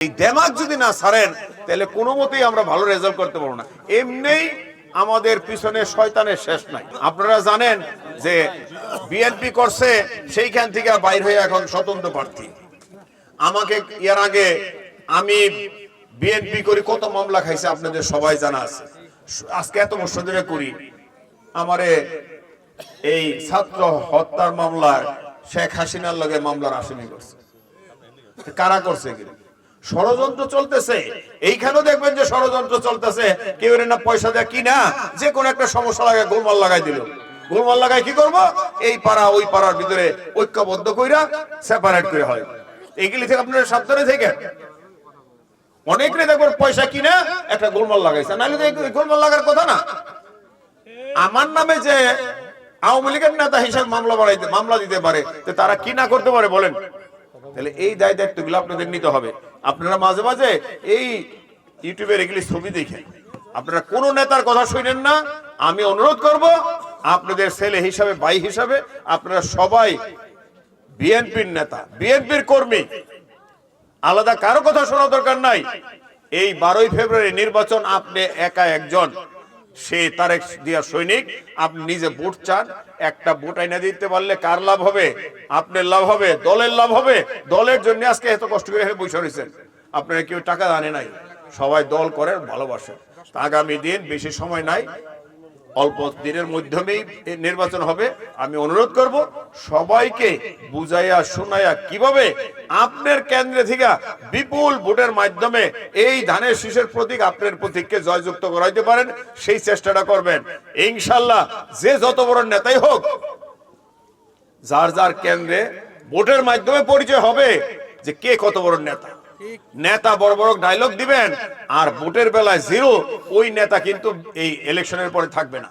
এই দেমাগ যদি না ছাড়েন তাহলে কোনো মতেই আমরা ভালো রেজাল্ট করতে পারব না। এমনিই আমাদের পিছনে শয়তানের শেষ নাই। আপনারা জানেন যে বিএনপি করছে, সেইখান থেকে বাইর হয়ে এখন স্বতন্ত্র প্রার্থী। আমাকে এর আগে আমি বিএনপি করি, কত মামলা খাইছে আপনাদের সবাই জানা আছে। আজকে এত বছর ধরে করি। আমারে এই ছাত্র হত্যার মামলায় শেখ হাসিনার লগে মামলার আসামি করছে। কারা করছে এগুলো? ষড়যন্ত্র চলতেছে। এইখানেও দেখবেন যে ষড়যন্ত্র চলতেছে। কেউ না পয়সা দেয় কিনা যে কোনো একটা সমস্যা লাগায় গোলমাল লাগাই দিল। গোলমাল লাগাই কি করব? এই পাড়া ওই পাড়ার ভিতরে ঐক্যবদ্ধ কইরা সেপারেট করে হয়। এইগুলি থেকে আপনারা সাবধানে থেকে অনেক দেখবেন পয়সা কিনা একটা গোলমাল লাগাইছে। নাহলে তো গোলমাল লাগার কথা না। আমার নামে যে আওয়ামী লীগের নেতা হিসেবে মামলা বাড়াইতে মামলা দিতে পারে তারা কি না করতে পারে বলেন? তাহলে এই দায় দায়িত্বগুলো আপনাদের নিতে হবে। আপনারা মাঝে মাঝে এই ইউটিউবের এগুলি ছবি দেখেন। আপনারা কোন নেতার কথা শুনেন না। আমি অনুরোধ করব, আপনাদের ছেলে হিসাবে, ভাই হিসাবে আপনারা সবাই বিএনপির নেতা, বিএনপির কর্মী, আলাদা কারও কথা শোনা দরকার নাই। এই বারোই ফেব্রুয়ারি নির্বাচন, আপনি একা একজন। সে তারেক দিয়া সৈনিক, আপনি নিজে ভোট চান, একটা ভোট আইনা দিতে পারলে কার লাভ হবে? আপনার লাভ হবে, দলের লাভ হবে। দলের জন্য আজকে এত কষ্ট করে বসে রয়েছেন। আপনারা কেউ টাকা আনে নাই। সবাই দল করে ভালোবাসে আগামী দিন বেশি সময় নাই। অল্প দিনের মাধ্যমেই নির্বাচন হবে। আমি অনুরোধ করব, সবাইকে বুঝাইয়া শোনাইয়া কীভাবে আপনার কেন্দ্রে থেকে বিপুল ভোটের মাধ্যমে এই ধানের শীষের প্রতীক আপনার প্রতীককে জয়যুক্ত করাইতে পারেন, সেই চেষ্টাটা করবেন। ইনশাল্লাহ যে যত বড় নেতাই হোক, যার যার কেন্দ্রে ভোটের মাধ্যমে পরিচয় হবে যে কে কত বড় নেতা। নেতা বড় বড় ডায়লগ দিবেন আর ভোটের বেলায় জিরো ওই নেতা কিন্তু এই ইলেকশনের পরে থাকবে না।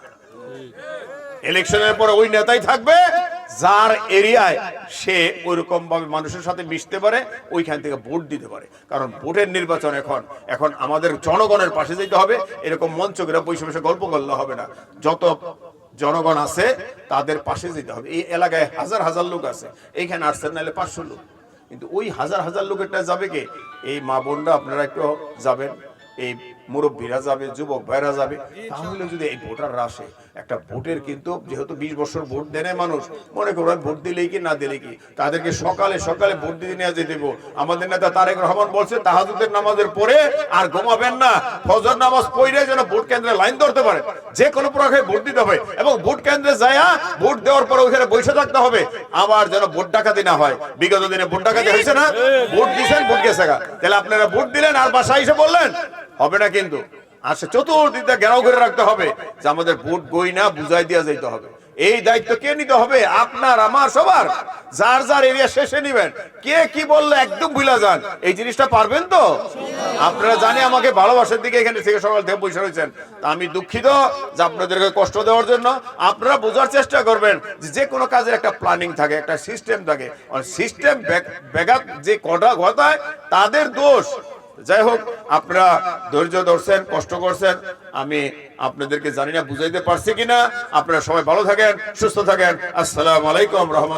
ইলেকশনের পরে ওই নেতাই থাকবে যার এরিয়ায় সে ওইরকম ভাবে মানুষের সাথে মিশতে পারে, ওইখান থেকে ভোট দিতে পারে। কারণ ভোটের নির্বাচন এখন এখন আমাদের জনগণের পাশে যেতে হবে, এরকম মঞ্চ করে বসে বসে গল্প করলে হবে না। যত জনগণ আছে, তাদের পাশে যেতে হবে। এই এলাকায় হাজার হাজার লোক আছে, এইখানে আসছেন নাহলে পাঁচশো লোক। কিন্তু ওই হাজার হাজার লোকেরটা যাবে কে? এই মা বোনরা, আপনারা একটু যাবেন, এই মুরব্বীরা যাবে, যুবক ভাইরা যাবে। তাহলে যদি এই ভোটাররা আসে একটা ভোটের কিন্তু যেহেতু বিশ বছর ভোট দেনে মানুষ, মনে করবেন ভোট দিলেই কি, না দিলে কি? তাদেরকে সকালে সকালে ভোট দিতে নিয়ে যেতে দেবো আমাদের নেতা তারেক রহমান বলছে, তাহাজুদের নামাজের পরে আর ঘুমাবেন না। ফজর নামাজ পড়ে যেন ভোট কেন্দ্রে লাইন ধরতে পারে যে কোনো প্রকারে ভোট দিতে হবে এবং ভোট কেন্দ্রে যায় ভোট দেওয়ার পরে ওখানে বসে থাকতে হবে। আবার যেন ভোট ডাকাতি না হয়। বিগত দিনে ভোট ডাকাতি হয়েছে না? ভোট দিয়েছেন ভোট গেছে। তাহলে আপনারা ভোট দিলেন আর বাসায় এসে বললেন, হবে না কিন্তু। আসে চতুর্দিকটা ঘেরাও করে রাখতে হবে, যে আমাদের ভোট গই না বুঝাই দিয়া যাইতে হবে। এই দায়িত্ব কে নিতে হবে? আপনার, আমার, সবার। যার যার এরিয়া শেষে নিবেন। কে কি বললে একদম ভুলা যান। এই জিনিসটা পারবেন তো? আপনারা জানি আমাকে ভালোবাসার দিকে এখানে থেকে সকাল থেকে বসে রয়েছেন। আমি দুঃখিত যে আপনাদেরকে কষ্ট দেওয়ার জন্য। আপনারা বোঝার চেষ্টা করবেন যে কোনো কাজের একটা প্ল্যানিং থাকে, একটা সিস্টেম থাকে। সিস্টেম ব্যাঘাত যে কটা ঘটায়, তাদের দোষ যাই হোক আপনারা ধৈর্য ধরছেন, কষ্ট করছেন, আমি আপনাদেরকে জানি না, বুঝাইতে পারছি কিনা। আপনারা সবাই ভালো থাকেন, সুস্থ থাকেন। আসসালাম আলাইকুম রহমত